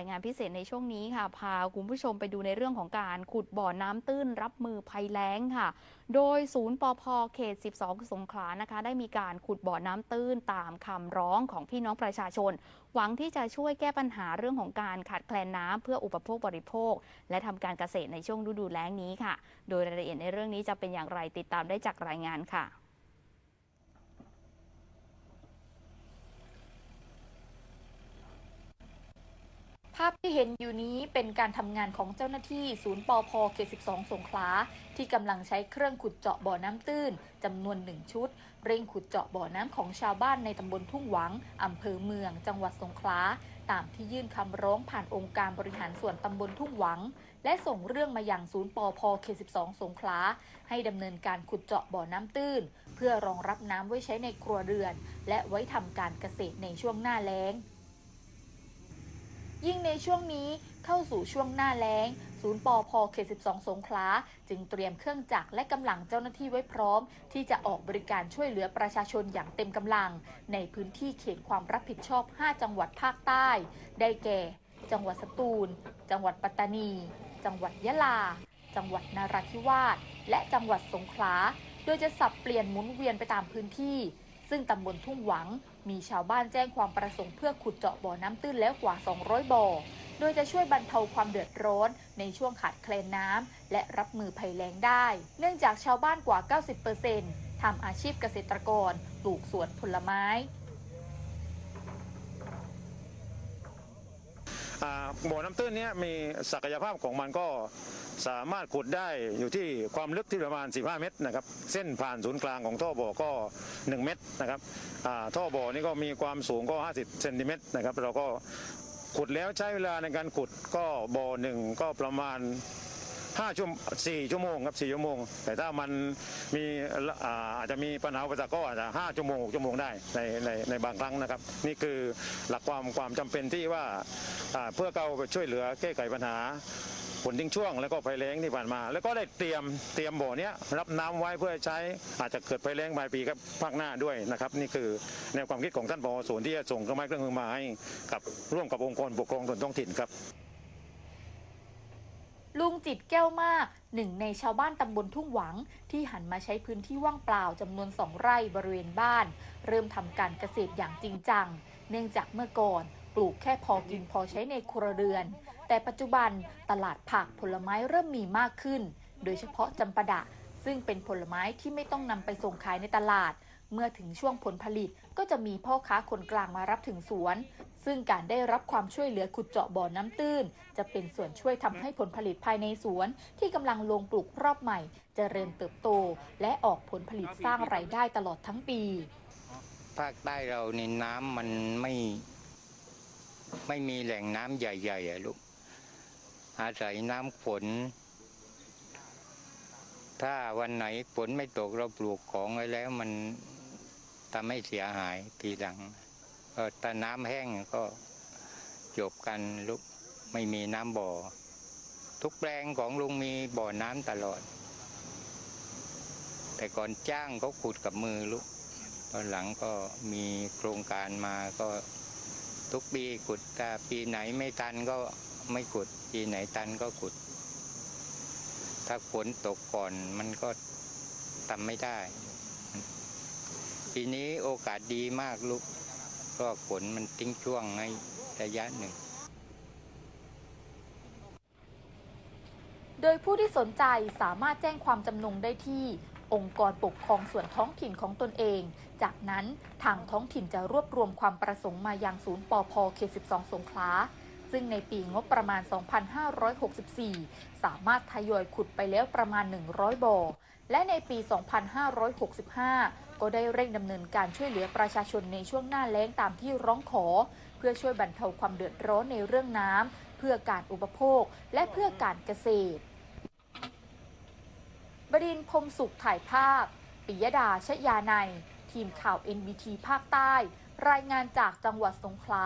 ายงานพิเศษในช่วงนี้ค่ะ พาคุณผู้ชมไปดูในเรื่องของการขุดบ่อน้ำตื้นรับมือภัยแล้งค่ะ โดยศูนย์ปอพเขต 12 สงขลานะคะ ได้มีการขุดบ่อน้ำตื้นตามคำร้องของพี่น้องประชาชน หวังที่จะช่วยแก้ปัญหาเรื่องของการขาดแคลนน้ำเพื่ออุปโภคบริโภค และทำการเกษตรในช่วงฤดูแล้งนี้ค่ะ โดยรายละเอียดในเรื่องนี้จะเป็นอย่างไรติดตามได้จากรายงานค่ะ ภาพที่เห็นอยู่นี้เป็นการทำงานของเจ้าหน้าที่ศูนย์ปอพเขต 12 สงขลา ที่กำลังใช้เครื่องขุดเจาะบ่อน้ำตื้นจำนวนหนึ่งชุด เร่งขุดเจาะบ่อน้ำของชาวบ้านในตำบลทุ่งหวังอำเภอเมือง จังหวัดสงขลา ตามที่ยื่นคำร้องผ่านองค์การบริหารส่วนตำบลทุ่งหวัง และส่งเรื่องมาอยังศูนย์ปอพเขต 12 สงขลา ให้ดำเนินการขุดเจาะบ่อน้ำตื้น เพื่อรองรับน้ำไว้ใช้ในครัวเรือน และไว้ทำการเกษตรในช่วงหน้าแล้ง ยิ่งในช่วงนี้เข้าสู่ช่วงหน้าแล้ง ศูนย์ปอพเขต 12 สงขลา จึงเตรียมเครื่องจักรและกำลังเจ้าหน้าที่ไว้พร้อม ที่จะออกบริการช่วยเหลือประชาชนอย่างเต็มกำลัง ในพื้นที่เขตความรับผิดชอบ 5 จังหวัดภาคใต้ ได้แก่ จังหวัดสตูล จังหวัดปัตตานี จังหวัดยะลา จังหวัดนราธิวาส และจังหวัดสงขลา โดยจะสับเปลี่ยนหมุนเวียนไปตามพื้นที่ ซึ่งตำบลทุ่งหวัง มีชาวบ้านแจ้งความประสงค์เพื่อขุดเจาะบ่อน้ำตื้นแล้วกว่า 200 บ่อ โดยจะช่วยบรรเทาความเดือดร้อนในช่วงขาดแคลนน้ำและรับมือภัยแล้งได้ เนื่องจากชาวบ้านกว่า 90%ทำอาชีพเกษตรกร ปลูกสวนผลไม้ อ่า บ่อน้ำตื้นนี้มีศักยภาพของมันก็สามารถขุดได้อยู่ที่ความลึกที่ประมาณ 15 เมตรนะครับ เส้นผ่านศูนย์กลางของท่อบ่อก็ 1 เมตรนะครับท่อบ่อนี้ก็มีความสูงก็ 50เซนติเมตรนะครับ เราก็ขุดแล้วใช้เวลาในการขุดก็บ่อหนึ่งก็ประมาณ 5ชั่วโมง4ชั่วโมงครับ4ชั่วโมง แต่ถ้ามันมีอ่าอาจจะมีปัญหาอุปสรรคก็อาจจะ5ชั่วโมง6ชั่วโมงได้ในในในบางครั้งนะครับ นี่คือหลักความความจำเป็นที่ว่าอ่าเพื่อเราช่วยเหลือแก้ไขปัญหาฝนทิ้งช่วงแล้วก็ภัยแล้งที่ผ่านมา แล้วก็ได้เตรียมเตรียมบ่อเนี้ยรับน้ำไว้เพื่อใช้อาจจะเกิดภัยแล้งปลายปีครับภาคหน้าด้วยนะครับ นี่คือแนวความคิดของท่านผอศูนย์ที่จะส่งเครื่องไม้เครื่องมือมาให้กับร่วมกับองค์กรปกครองส่วนท้องถิ่นครับ ลุงจิตแก้วมากหนึ่งในชาวบ้านตำบลทุ่งหวัง ที่หันมาใช้พื้นที่ว่างเปล่าจำนวนสองไร่บริเวณบ้าน เริ่มทำการเกษตรอย่างจริงจัง เนื่องจากเมื่อก่อนปลูกแค่พอกินพอใช้ในครัวเรือน แต่ปัจจุบันตลาดผักผลไม้เริ่มมีมากขึ้น โดยเฉพาะจำปาดะ ซึ่งเป็นผลไม้ที่ไม่ต้องนำไปส่งขายในตลาด เมื่อถึงช่วงผลผลิตก็จะมีพ่อค้าคนกลางมารับถึงสวน ซึ่งการได้รับความช่วยเหลือขุดเจาะบ่อน้ำตื้น จะเป็นส่วนช่วยทำให้ผลผลิตภายในสวน ที่กำลังลงปลูกรอบใหม่จเจริญเติบโต และออกผลผลิตสร้างรายได้ตลอดทั้งปี ภาคใต้เราในน้ำมันไม่ ไม่มีแหล่งน้ำใหญ่ๆอะลูก อาศัยน้ำฝน ถ้าวันไหนฝนไม่ตกเราปลูกของไว้แล้วมันทำให้เสียหายทีหลัง ก็ถ้าน้ำแห้งก็จบกันลูกไม่มีน้ำบ่อ ทุกแปลงของลุงมีบ่อน้ำตลอด แต่ก่อนจ้างเขาขุดกับมือลูกตอนหลังก็มีโครงการมาก็ทุกปีขุดถ้าปีไหนไม่ตันก็ไม่ขุด ปีไหนตันก็ขุด ถ้าฝนตกก่อนมันก็ทำไม่ได้ ปีนี้โอกาสดีมากลูก ก็ฝนมันทิ้งช่วงในระยะหนึ่ง โดยผู้ที่สนใจสามารถแจ้งความจำนงได้ที่องค์กรปกครองส่วนท้องถิ่นของตนเอง จากนั้นทางท้องถิ่นจะรวบรวมความประสงค์มายังศูนย์ปอพเขต 12 สงขลา ซึ่งในปีงบประมาณ 2564 สามารถทยอยขุดไปแล้วประมาณ 100 บ่อ และในปี 2565 ก็ได้เร่งดำเนินการช่วยเหลือประชาชนในช่วงหน้าแล้งตามที่ร้องขอ เพื่อช่วยบรรเทาความเดือดร้อนในเรื่องน้ำเพื่อการอุปโภค และเพื่อการเกษตร บดินพมสุขถ่ายภาพ ปิยดาชยาในยทีมข่าว NBT ภาคใต้ รายงานจากจังหวัดสงขลา